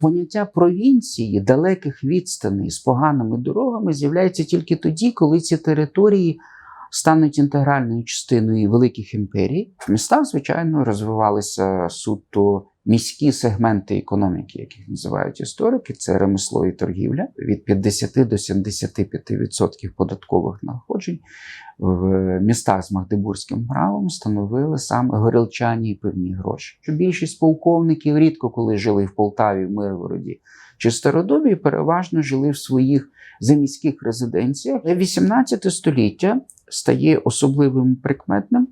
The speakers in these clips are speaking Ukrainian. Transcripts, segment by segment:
поняття провінції, далеких відстаней з поганими дорогами з'являється тільки тоді, коли ці території стануть інтегральною частиною великих імперій. В містах, звичайно, розвивалися суто міські сегменти економіки, яких називають історики, це ремесло і торгівля від 50 до 75% податкових надходжень в містах з магдебурзьким правом становили саме горілчані і пивні гроші. Що більшість полковників рідко коли жили в Полтаві, в Миргороді чи Стародобі, переважно жили в своїх заміських резиденціях. 18 століття стає особливим прикметним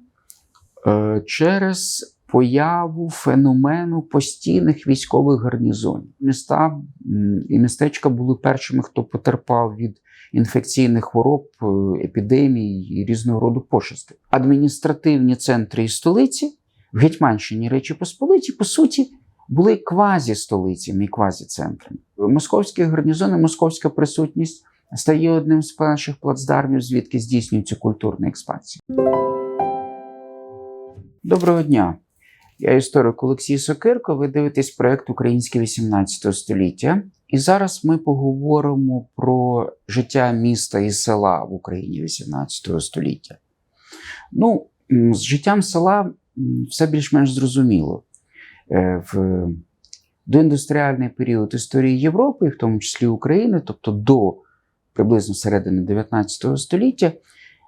е, через появу феномену постійних військових гарнізонів. Міста і містечка були першими, хто потерпав від інфекційних хвороб, е, епідемій і різного роду пошестей. Адміністративні центри і столиці в Гетьманщині Речі Посполиті, по суті, були квазі-столицями і квазі-центрами. Московські гарнізони, московська присутність стає одним з перших плацдармів, звідки здійснюється культурна експансія. Доброго дня! Я історик Олексій Сокирко. Ви дивитесь проект Українське 18 століття. І зараз ми поговоримо про життя міста і села в Україні 18 століття. Ну, з життям села все більш-менш зрозуміло. Е, В доіндустріальний період історії Європи, в тому числі України, тобто до приблизно середини 19 століття,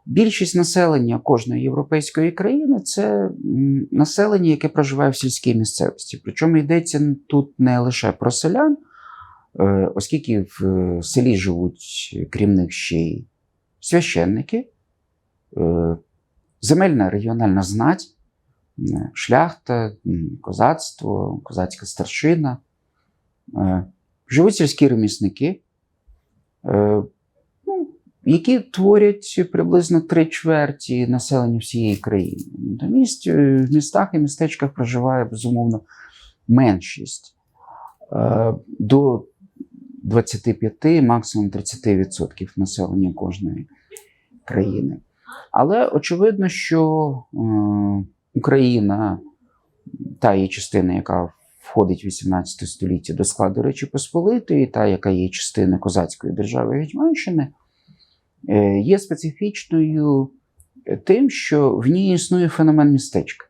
більшість населення кожної європейської країни це населення, яке проживає в сільській місцевості. Причому йдеться тут не лише про селян, е, оскільки в е, селі живуть, крім них ще й священники, е, земельна регіональна знать, шляхта, козацтво, козацька старшина, живуть сільські ремісники, які творять приблизно три чверті населення всієї країни. Натомість е, в містах і містечках проживає безумовно меншість е, до 25, максимум 30% населення кожної країни. Але очевидно, що е, Україна, та її частина, яка входить в 18 століття до складу Речі Посполитої, та, яка є частиною козацької держави Гетьманщини, є специфічною тим, що в ній існує феномен містечка,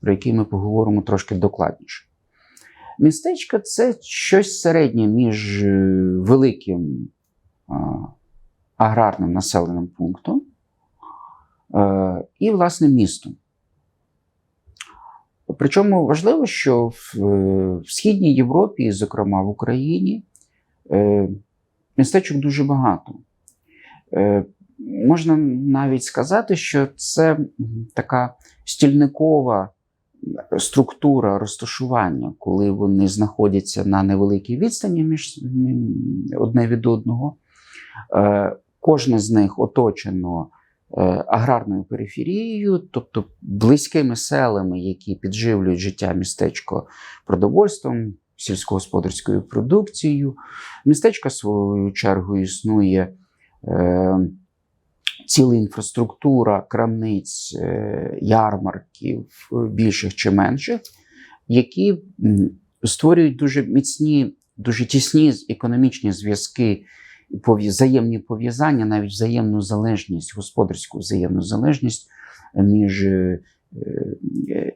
про який ми поговоримо трошки докладніше. Містечко це щось середнє між е, великим аграрним населеним пунктом е, і, власне, містом. Причому важливо, що в, е, Східній Європі, зокрема в Україні, е, містечок дуже багато. Е, Можна навіть сказати, що це така стільникова структура розташування, коли вони знаходяться на невеликій відстані між одне від одного. Е, Кожне з них оточено е, аграрною периферією, тобто близькими селами, які підживлюють життя містечко продовольством, сільськогосподарською продукцією. Містечко, свою чергу, існує ціла інфраструктура крамниць, е, ярмарків, е, більших чи менших, які створюють дуже міцні, дуже тісні економічні зв'язки, взаємні пов'язання, навіть взаємну залежність, господарську взаємну залежність між е, е,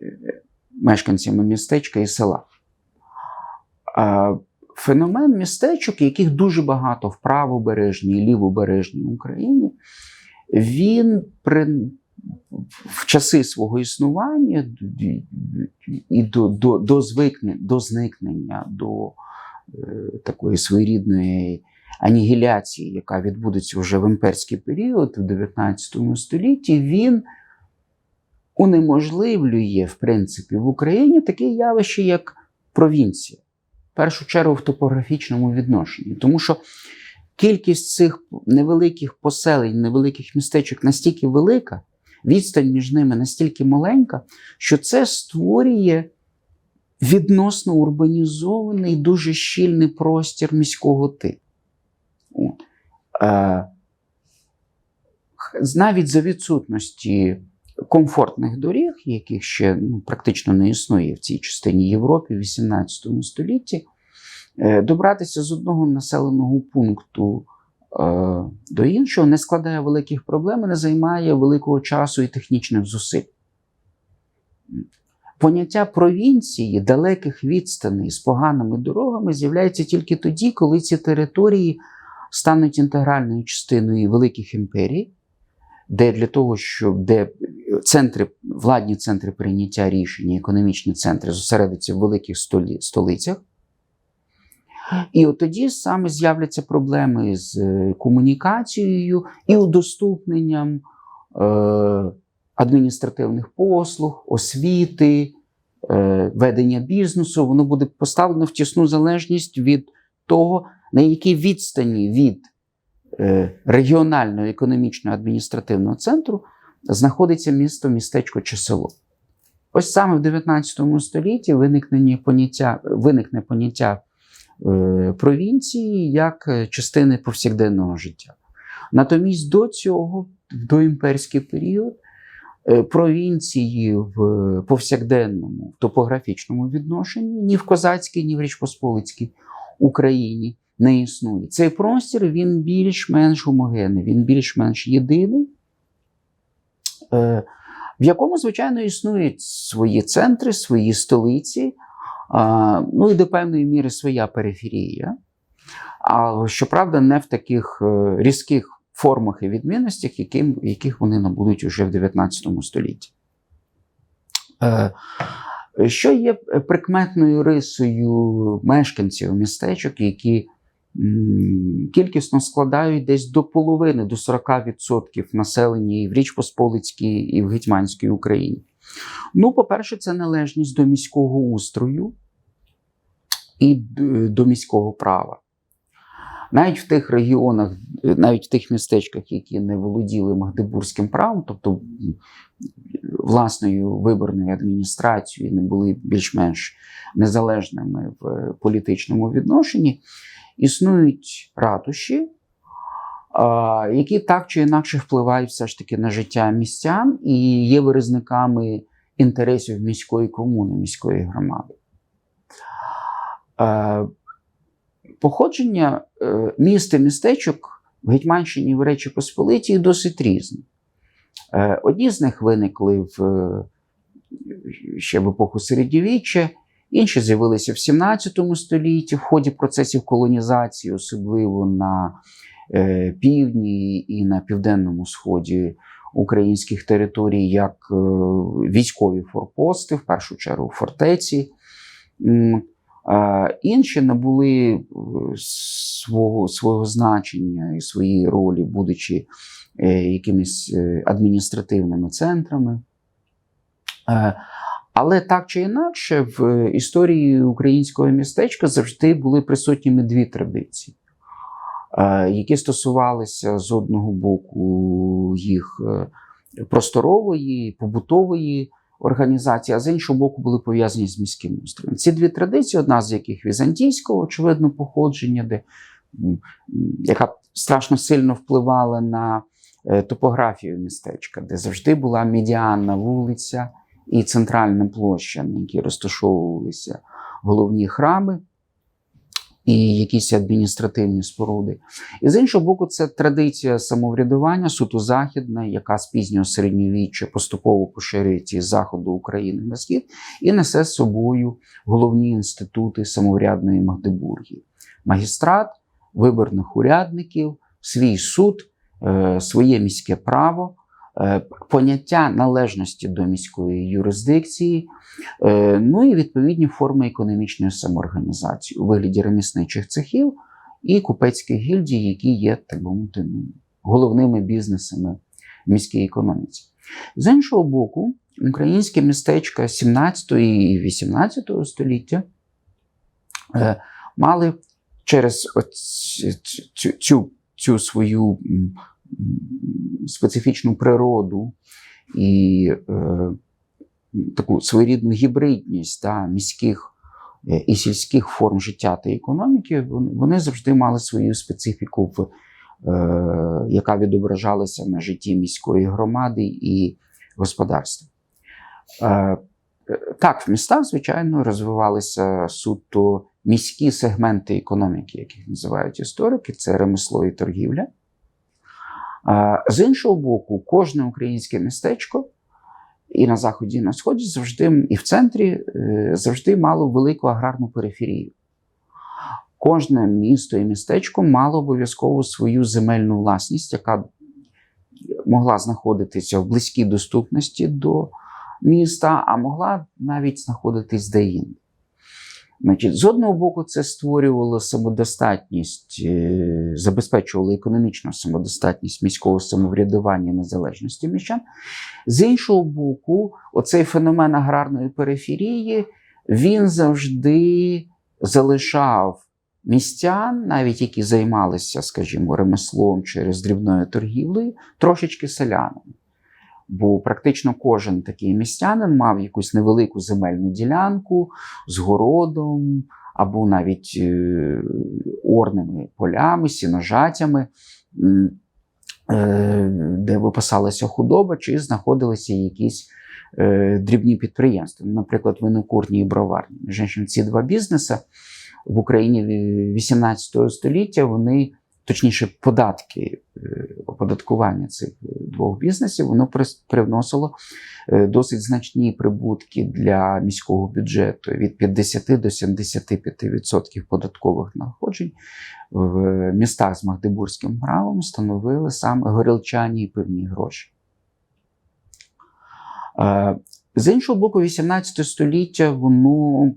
мешканцями містечка і села. Феномен містечок, яких дуже багато в правобережній лівобережній Україні, він при, в часи свого існування і до, до, до, звикне, до зникнення, до е, такої своєрідної анігіляції, яка відбудеться вже в імперський період, в 19 столітті, він унеможливлює, в принципі, в Україні таке явище, як провінція. Першу чергу в топографічному відношенні. Тому що кількість цих невеликих поселень, невеликих містечок настільки велика, відстань між ними настільки маленька, що це створює відносно урбанізований, дуже щільний простір міського типу. Е, навіть за відсутності комфортних доріг, яких ще ну, практично не існує в цій частині Європи в 18 столітті, Е, Добратися з одного населеного пункту е, до іншого не складає великих проблем і не займає великого часу і технічних зусиль. Поняття провінції, далеких відстаней з поганими дорогами з'являється тільки тоді, коли ці території стануть інтегральною частиною великих імперій, де для того, щоб де центри, владні центри прийняття рішень, економічні центри зосередяться в великих столі, столицях. І от тоді саме з'являться проблеми з е, комунікацією і удоступненням е, адміністративних послуг, освіти, е, ведення бізнесу. Воно буде поставлено в тісну залежність від того, на якій відстані від е, регіонального економічного адміністративного центру знаходиться місто, містечко чи село. Ось саме в 19 столітті виникнення поняття, виникне поняття е, провінції як е, частини повсякденного життя. Натомість до цього, в доімперський період, е, провінції в повсякденному, топографічному відношенні ні в козацькій, ні в Річпосполицькій Україні не існує. Цей простір він більш-менш гомогенний, він більш-менш єдиний, е, в якому, звичайно, існують свої центри, свої столиці, ну і до певної міри своя периферія. А щоправда, не в таких е, різких формах і відмінностях, яким, яких вони набудуть уже в 19 столітті. Е, Що є прикметною рисою мешканців містечок, які кількісно складають десь до половини, до 40% населення і в Річ Посполицькій, і в Гетьманській Україні? Ну, по-перше, це належність до міського устрою і до міського права. Навіть в тих регіонах, е, навіть в тих містечках, які не володіли магдебурзьким правом, тобто власною виборною адміністрацією, не були більш-менш незалежними в е, політичному відношенні, існують ратуші, які так чи інакше впливають все ж таки на життя містян і є виразниками інтересів міської комуни, міської громади. Походження е, міст і містечок в Гетьманщині в Речі Посполитій досить різні. Е, Одні з них виникли в, е, ще в епоху середньовіччя, інші з'явилися в 17 столітті в ході процесів колонізації, особливо на е, півдні і на південному сході українських територій, як е, військові форпости, в першу чергу фортеці. Інші набули е, свого, свого значення і своєї ролі, будучи якимись адміністративними центрами. Е, Але так чи інакше, в історії українського містечка завжди були присутніми дві традиції, е, які стосувалися з одного боку їх е, просторової, побутової організації, а з іншого боку, були пов'язані з міським устроєм. Ці дві традиції, одна з яких візантійського, очевидно, походження, де, яка страшно сильно впливала на е, топографію містечка, де завжди була медіанна вулиця і центральна площа, на якій розташовувалися головні храми і якісь адміністративні споруди. І з іншого боку, це традиція самоврядування, суто західна, яка з пізнього середньовіччя поступово поширюється із заходу України на схід, і несе з собою головні інститути самоврядної Магдебургії: магістрат, виборних урядників, свій суд, е, своє міське право. Е, Поняття належності до міської юрисдикції, Е, Ну і відповідні форми економічної самоорганізації у вигляді ремісничих цехів і купецьких гільдій, які є, так мовити, головними бізнесами в міській економіці. З іншого боку, українське містечка 17 і 18 століття е, мали через цю, цю, цю свою специфічну природу і е, таку своєрідну гібридність та, міських е, і сільських форм життя та економіки, вони, завжди мали свою специфіку, в, е, яка відображалася на житті міської громади і господарства. Е, е, так, в містах, звичайно, розвивалися суто міські сегменти економіки, яких називають історики, це ремесло і торгівля. З іншого боку, кожне українське містечко і на заході, і на сході завжди, і в центрі е, завжди мало велику аграрну периферію. Кожне місто і містечко мало обов'язково свою земельну власність, яка могла знаходитися в близькій доступності до міста, а могла навіть знаходитись де-інде. Значить, з одного боку, це створювало самодостатність, е, забезпечувало економічну самодостатність міського самоврядування і незалежності міщан. З іншого боку, оцей феномен аграрної периферії він завжди залишав містян, навіть які займалися, скажімо, ремеслом через дрібною торгівлею, трошечки селянами. Бо практично кожен такий містянин мав якусь невелику земельну ділянку з городом, або навіть е, орними полями, сіножатями, е, де випасалася худоба, чи знаходилися якісь е, дрібні підприємства, наприклад, винокурні і броварні. Між ці два бізнеси в Україні 18 століття вони, точніше, податки, е, оподаткування цих двох бізнесів, воно привносило е, досить значні прибутки для міського бюджету від 50 до 75% податкових надходжень в містах з Магдебурзьким правом становили саме горілчані і пивні гроші. Е, З іншого боку, 18 століття воно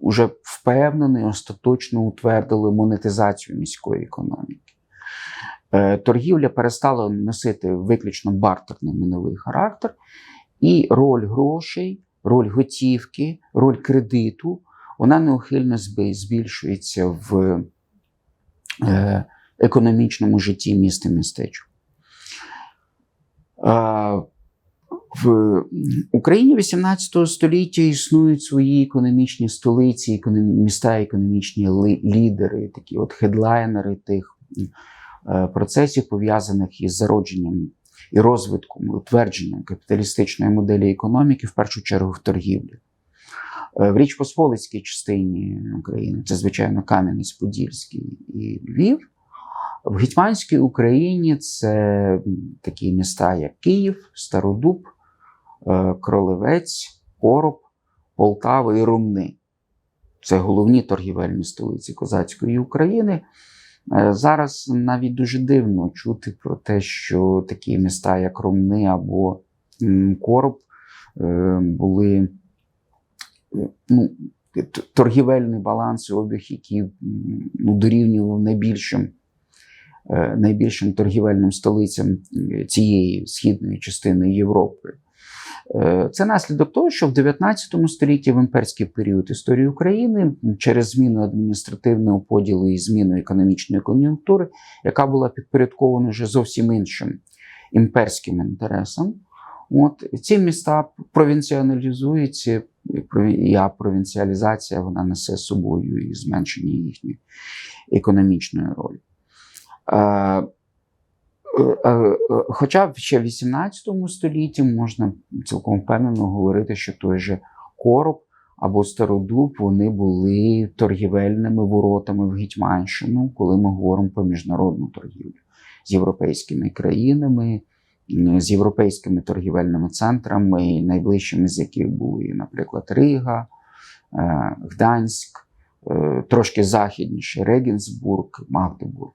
вже впевнено і остаточно утвердило монетизацію міської економіки. Е, Торгівля перестала носити виключно бартерний міновий характер, і роль грошей, роль готівки, роль кредиту вона неухильно збільшується в е, економічному житті міста містечок. Е, В Україні 18 століття існують свої економічні столиці, економ- міста, економічні лідери, такі от хедлайнери тих процесів, пов'язаних із зародженням і розвитком, утвердженням капіталістичної моделі економіки, в першу чергу в торгівлі. Е, В Річ Посполицькій частині України, це, звичайно, Кам'янець-Подільський і Львів. В Гетьманській Україні це такі міста, як Київ, Стародуб, е, Кролевець, Короб, Полтава і Румни. Це головні торгівельні столиці козацької України. Е, Зараз навіть дуже дивно чути про те, що такі міста, як Румни або Короб, е, були е, ну, торгівельний баланс і обіг, який ну, дорівнював найбільшим, найбільшим торгівельним столицям цієї східної частини Європи. Е, Це наслідок того, що в 19 столітті в імперський період історії України через зміну адміністративного поділу і зміну економічної кон'юнктури, яка була підпорядкована вже зовсім іншим імперським інтересам. От ці міста провінціоналізуються, і прові- провінціалізація вона несе собою і зменшення їхньої економічної ролі. Е, Е, е, Хоча ще в 18 столітті можна цілком впевнено говорити, що той же короб або стародуб вони були торгівельними воротами в Гетьманщину, коли ми говоримо про міжнародну торгівлю з європейськими країнами, з європейськими торгівельними центрами, найближчими з яких були, наприклад, Рига, Гданськ, трошки західніше Регенсбург, Магдебург.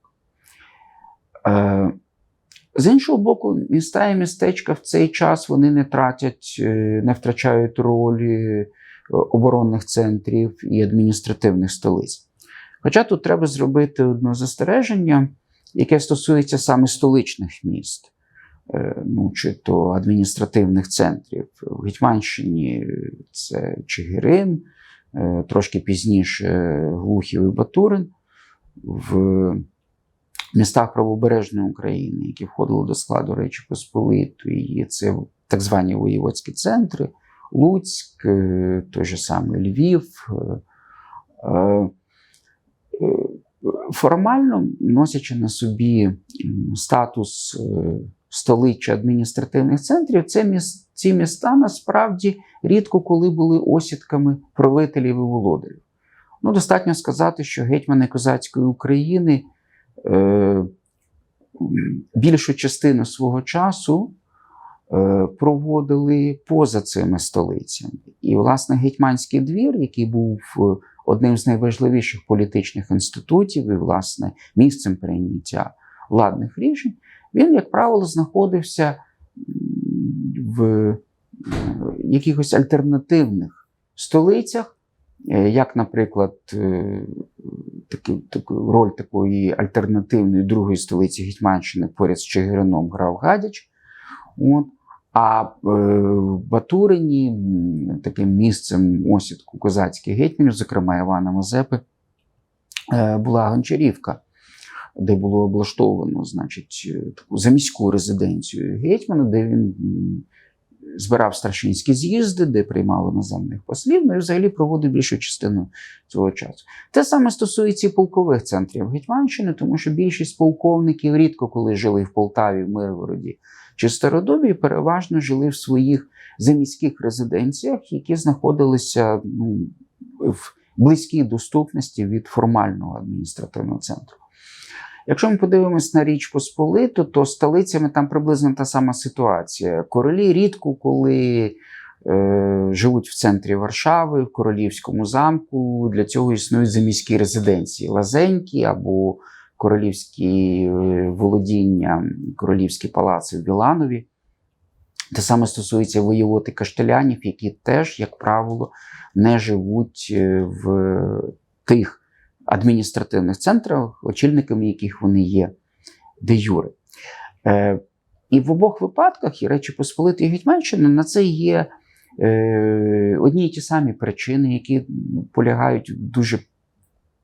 З іншого боку, міста і містечка в цей час вони не тратять, е, не втрачають ролі е, оборонних центрів і адміністративних столиць. Хоча тут треба зробити одне застереження, яке стосується саме столичних міст, е, ну, чи то адміністративних центрів. В Гетьманщині це Чигирин, трошки пізніше Глухів і Батурин. В містах правобережної України, які входили до складу Речі Посполитої, це так звані воєводські центри, Луцьк, е, той же самий Львів. е, е, Формально носячи на собі статус столиччя адміністративних центрів, це міс- ці міста насправді рідко коли були осідками правителів і володарів. Ну, достатньо сказати, що гетьмани козацької України більшу частину свого часу е, проводили поза цими столицями. І, власне, гетьманський двір, який був е, одним з найважливіших політичних інститутів і, власне, місцем прийняття владних рішень, він, як правило, знаходився в е, якихось альтернативних столицях, е, як, наприклад, е, таку, таку роль такої альтернативної другої столиці Гетьманщини поряд з Чигирином грав Гадяч. От. А е, в Батурині таким місцем осідку козацьких гетьманів, зокрема Івана Мазепи, е, була Гончарівка, де було облаштовано значить, таку заміську резиденцію гетьмана, де він збирав старшинські з'їзди, де приймав іноземних послів, ну і взагалі проводив більшу частину цього часу. Те саме стосується і полкових центрів Гетьманщини, тому що більшість полковників рідко коли жили в Полтаві, в Миргороді чи Стародобі, переважно жили в своїх заміських резиденціях, які знаходилися ну, в близькій доступності від формального адміністративного центру. Якщо ми подивимось на Річ Посполиту, то столицями там приблизно та сама ситуація. Королі рідко коли е, живуть в центрі Варшави, в королівському замку. Для цього існують заміські резиденції лазенькі або королівські е, володіння, королівські палаци в Біланові. Те саме стосується воєвод каштелянів, які теж, як правило, не живуть е, в тих адміністративних центрах, очільниками яких вони є де юре. Е, і в обох випадках, і Речі Посполити і Гетьманщина, на це є е, одні й ті самі причини, які полягають в дуже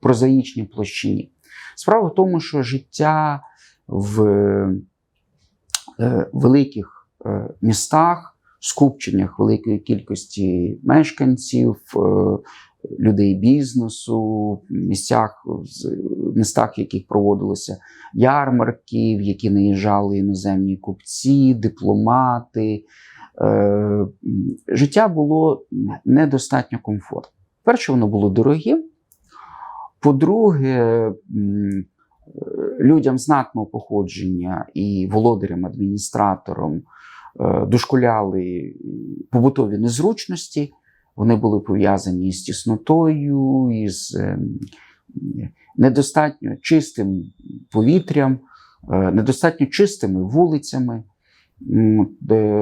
прозаїчній площині. Справа в тому, що життя в е, великих е, містах, скупченнях великої кількості мешканців, е, людей бізнесу, місцях, з- містах, в яких проводилися ярмарки, в які наїжджали іноземні купці, дипломати. Е, Життя було недостатньо комфортне. Перше, воно було дорогим. По-друге, е, людям знатного походження і володарям, адміністраторам е, дошкуляли побутові незручності. Вони були пов'язані з тіснотою, із ем, недостатньо чистим повітрям, е, недостатньо чистими вулицями.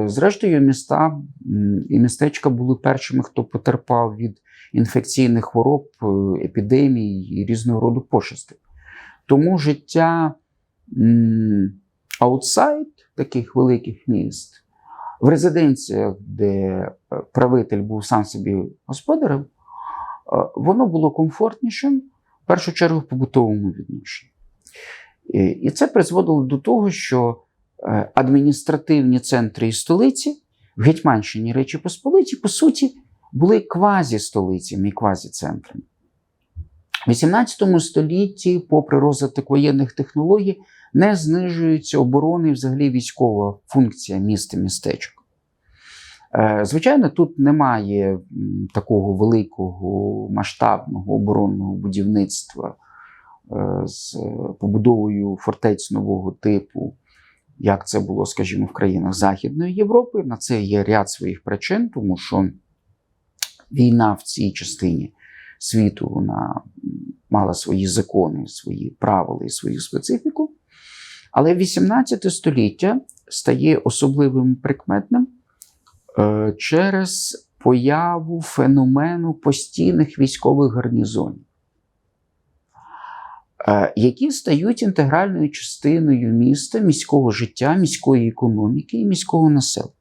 Зрештою, міста і містечка були першими, хто потерпав від інфекційних хвороб, е, епідемій і різного роду пошестей. Тому життя аутсайд таких великих міст, в резиденціях, де е, правитель був сам собі господарем, е, воно було комфортнішим, в першу чергу в побутовому відношенні. І- це призводило до того, що е, адміністративні центри і столиці в Гетьманщині Речі Посполиті, по суті, були квазі-столицями і квазі-центрами. В XVIII столітті, попри розвиток воєнних технологій, не знижується оборона і взагалі військова функція міст і містечок. Е, Звичайно, тут немає такого великого масштабного оборонного будівництва е, з побудовою фортець нового типу, як це було, скажімо, в країнах Західної Європи. На це є ряд своїх причин, тому що війна в цій частині світу вона мала свої закони, свої правила і свою специфіку. Але 18 століття стає особливим прикметним е, через появу феномену постійних військових гарнізонів, е, які стають інтегральною частиною міста, міського життя, міської економіки і міського населення.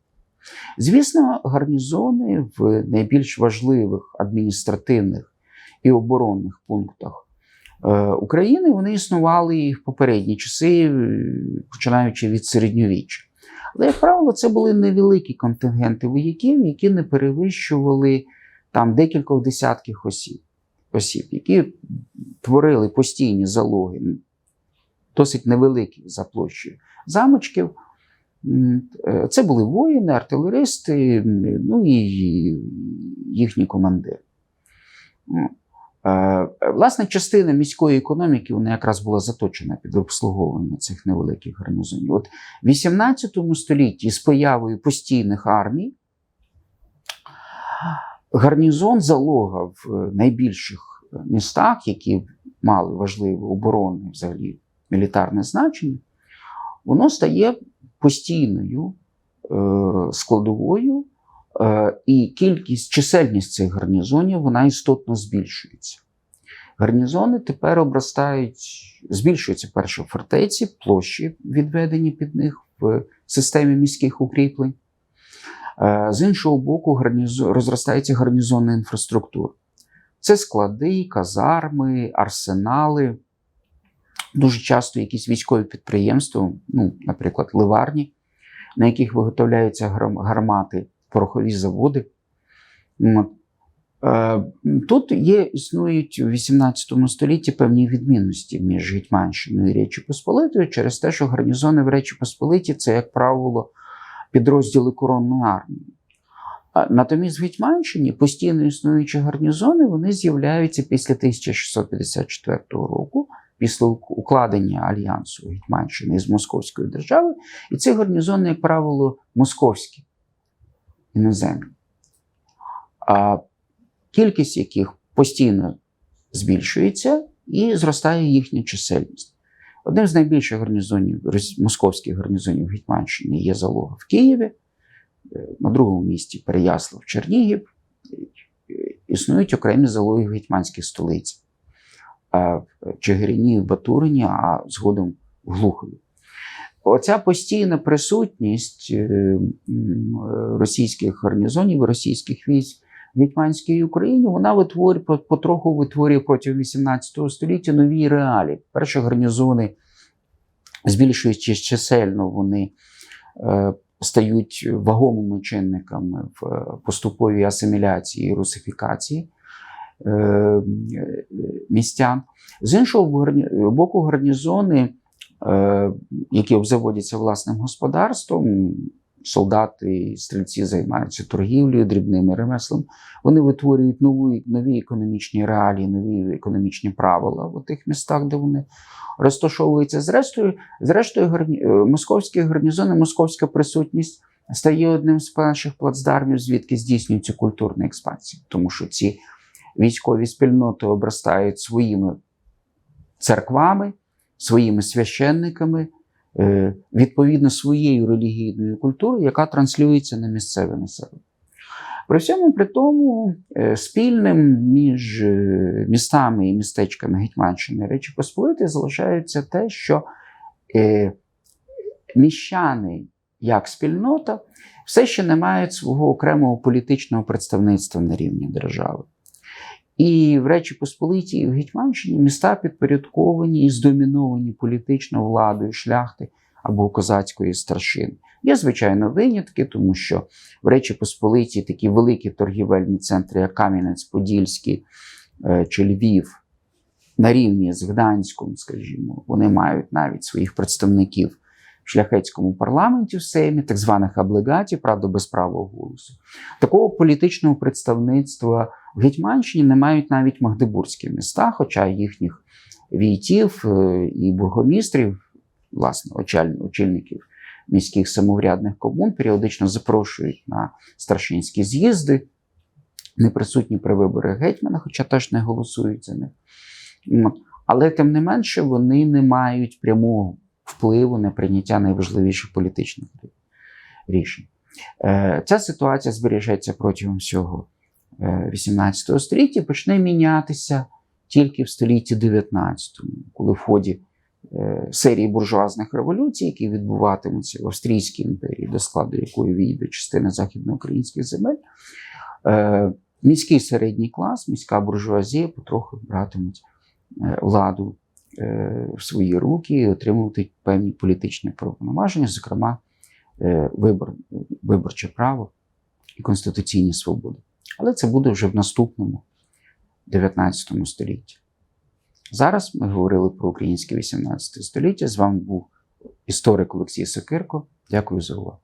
Звісно, гарнізони в найбільш важливих адміністративних і оборонних пунктах України вони існували і в попередні часи, е, починаючи від середньовіччя. Але, як правило, це були невеликі контингенти вояків, які не перевищували там декількох десятків осіб, осіб, які творили постійні залоги, досить невеликі за площею замочків. Е, Це були воїни, артилеристи, ну і їхні командири. Е, Е, Власне, частина міської економіки вона якраз була заточена під обслуговування цих невеликих гарнізонів. От в 18 столітті з появою постійних армій гарнізон залога в найбільших містах, які мали важливе оборонне взагалі мілітарне значення, воно стає постійною е, складовою, е, і кількість, чисельність цих гарнізонів вона істотно збільшується. Гарнізони тепер обростають, збільшуються перше в фортеці, площі відведені під них в системі міських укріплень. Е, З іншого боку, гарнізо... розростається гарнізонна інфраструктура. Це склади, казарми, арсенали, дуже часто якісь військові підприємства, ну, наприклад, ливарні, на яких виготовляються гармати, порохові заводи. Е, Тут є, існують у 18 столітті певні відмінності між Гетьманщиною і Речі Посполитою через те, що гарнізони в Речі Посполиті це, як правило, підрозділи коронної армії. Натомість в Гетьманщині постійно існуючі гарнізони вони з'являються після 1654 року, після укладення альянсу Гетьманщини з Московською державою. І ці гарнізони, як правило, московські, іноземні. А кількість яких постійно збільшується і зростає їхня чисельність. Одним з найбільших гарнізонів, московських гарнізонів Гетьманщини є залога в Києві, е, на другому місці Переяслав, Чернігів. Існують окремі залоги в гетьманських. В Чигирині, в Батурині, а згодом в Глухові. Оця постійна присутність е, російських гарнізонів, російських військ в Гетьманській Україні, вона витворює, потроху витворює протягом 18 століття нові реалії. Перші гарнізони, збільшуючись чисельно, вони е, стають вагомими чинниками в е, поступовій асиміляції і русифікації е, е, містян. З іншого боку, гарнізони, е, які обзаводяться власним господарством, солдати стрільці займаються торгівлею, дрібними ремеслом. Вони витворюють нові, нові економічні реалії, нові економічні правила в тих містах, де вони розташовуються. Зрештою, зрештою е, московські гарнізони, московська присутність стає одним з перших плацдармів, звідки здійснюється культурна експансія, тому що ці військові спільноти обростають своїми церквами, своїми священниками, е, відповідно своєю релігійною культурою, яка транслюється на місцеве населення. При всьому при тому, е, спільним між е, містами і містечками Гетьманщини Речі Посполитої залишається те, що міщани як спільнота все ще не мають свого окремого політичного представництва на рівні держави. І в Речі Посполитій і в Гетьманщині міста підпорядковані і здоміновані політичною владою шляхти або козацької старшини. Є, звичайно, винятки, тому що в Речі Посполитій такі великі торгівельні центри, як Кам'янець-Подільський е, чи Львів, на рівні з Гданськом, скажімо, вони мають навіть своїх представників в шляхетському парламенті в Сеймі, так званих аблегатів, правда, без права голосу. Такого політичного представництва в Гетьманщині не мають навіть магдебурзькі міста, хоча їхніх війтів е, і бургомістрів, власне, очільників міських самоврядних комун періодично запрошують на старшинські з'їзди, не присутні при виборах гетьмана, хоча теж не голосують за них. Але тим не менше вони не мають прямого впливу на прийняття найважливіших політичних рішень. Е, Ця ситуація збережеться протягом всього 18 століття, почне мінятися тільки в столітті 19, коли в ході е, серії буржуазних революцій, які відбуватимуться в Австрійській імперії, до складу якої війде частина західноукраїнських земель, е, міський середній клас, міська буржуазія потроху братимуть е, владу в свої руки і отримувати певні політичні повноваження, зокрема вибор, виборче право і конституційні свободи. Але це буде вже в наступному 19 столітті. Зараз ми говорили про українське 18 століття. З вами був історик Олексій Сокирко. Дякую за увагу.